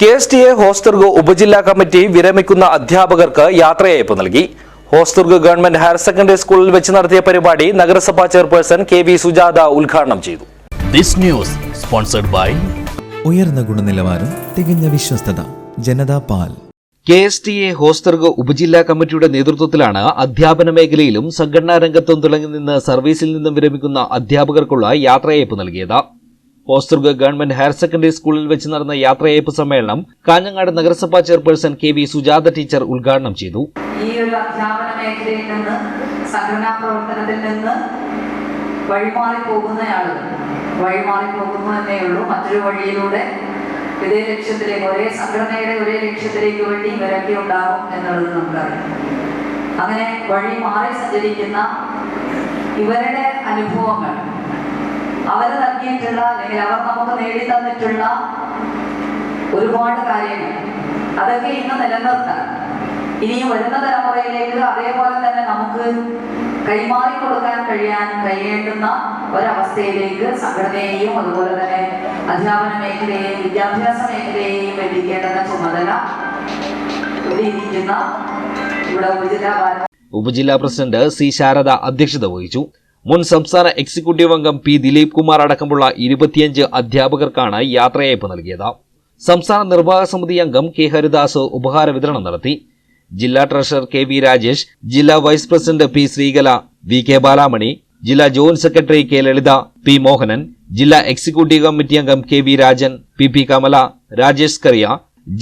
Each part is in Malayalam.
K S T A Hosdurg ഉപജില്ലാ കമ്മിറ്റി വിരമിക്കുന്ന അധ്യാപകർക്ക് യാത്രയയപ്പ് നൽകി. ഹോസ്ദുർഗ് ഗവൺമെന്റ് ഹയർ സെക്കൻഡറി സ്കൂളിൽ വെച്ച് നടത്തിയ പരിപാടി നഗരസഭാ ചെയർപേഴ്സൺ കെ വി സുജാത ഉദ്ഘാടനം ചെയ്തു. ദിസ് ന്യൂസ് സ്പോൺസർഡ് ബൈ ഉയർന്ന ഗുണനിലവാരം തികഞ്ഞ വിശ്വസ്തത ജനതാ പാൽ. K S T A Hosdurg ഉപജില്ലാ കമ്മിറ്റിയുടെ നേതൃത്വത്തിലാണ് അധ്യാപന മേഖലയിലും സംഘടനാ രംഗത്തും തുടങ്ങി നിന്ന് സർവീസിൽ നിന്നും വിരമിക്കുന്ന അധ്യാപകർക്കുള്ള യാത്രയയപ്പ് നൽകിയത്. ഹോസ്ദുർഗ് ഗവൺമെന്റ് ഹയർ സെക്കൻഡറി സ്കൂളിൽ വെച്ച് നടന്ന യാത്രയയപ്പ് സമ്മേളനം കാഞ്ഞങ്ങാട് നഗരസഭാ chairperson K V Sujatha teacher ഉദ്ഘാടനം ചെയ്തു. ഈ ഒരു അധ്യാപന മേഖലയിൽ നിന്ന് സംഘടനാ പ്രവർത്തനത്തിൽ നിന്ന് വഴിമാറി പോകുന്ന വഴിമാറി പോകുന്നു എന്നേ മറ്റൊരു വഴിയിലൂടെ ഇതേ ലക്ഷ്യത്തിലേക്ക് ഒരേ സംഘടനയുടെ ഒരേ ലക്ഷ്യത്തിലേക്ക് വേണ്ടി ഇവരൊക്കെ ഉണ്ടാകും എന്നുള്ളത് നമുക്കറിയാം. അങ്ങനെ വഴി മാറി സഞ്ചരിക്കുന്ന ഇവരുടെ അനുഭവങ്ങൾ നൽകിയിട്ടുള്ള അല്ലെങ്കിൽ അവർ നമുക്ക് നേടി തന്നിട്ടുള്ള ഒരുപാട് കാര്യങ്ങൾ. അതൊക്കെ ഇന്ന് നിലനിർത്താൻ ഇനിയും വരുന്ന തലമുറയിലേക്ക് അതേപോലെ തന്നെ നമുക്ക് കൈമാറി കൊടുക്കാൻ കഴിയാൻ കഴിയേണ്ടുന്ന ഒരവസ്ഥയിലേക്ക് സംഘടനയെയും അതുപോലെ തന്നെ അധ്യാപന മേഖലയെയും വിദ്യാഭ്യാസ മേഖലയെയും എത്തിക്കേണ്ടുന്ന ചുമതല ഇവിടെ ഉപജില്ലാ ഉപജില്ലാ പ്രസിഡന്റ് സി ശാരദ അധ്യക്ഷത വഹിച്ചു. മുൻ സംസ്ഥാന എക്സിക്യൂട്ടീവ് അംഗം പി ദിലീപ് കുമാർ അടക്കമുള്ള ഇരുപത്തിയഞ്ച് അധ്യാപകർക്കാണ് യാത്രയയപ്പ് നൽകിയത്. സംസ്ഥാന നിർവാഹക സമിതി അംഗം കെ ഹരിദാസ് ഉപഹാര വിതരണം നടത്തി. ജില്ലാ ട്രഷറർ കെ വി രാജേഷ് ജില്ലാ vice president P Sreekala V K Balamani ജില്ലാ joint secretary K Lalitha P Mohanan ജില്ലാ എക്സിക്യൂട്ടീവ് കമ്മിറ്റി അംഗം K V Rajan P P Kamala Rajesh Kariya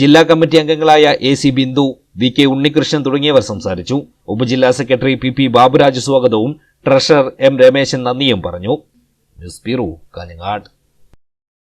ജില്ലാ കമ്മിറ്റി അംഗങ്ങളായ A C Bindu V K Unnikrishnan തുടങ്ങിയവർ സംസാരിച്ചു. ഉപജില്ലാ സെക്രട്ടറി പി പി ബാബുരാജ് സ്വാഗതവും ട്രഷറർ എം രമേശൻ നന്ദിയും പറഞ്ഞു. News bureau Kanhangad.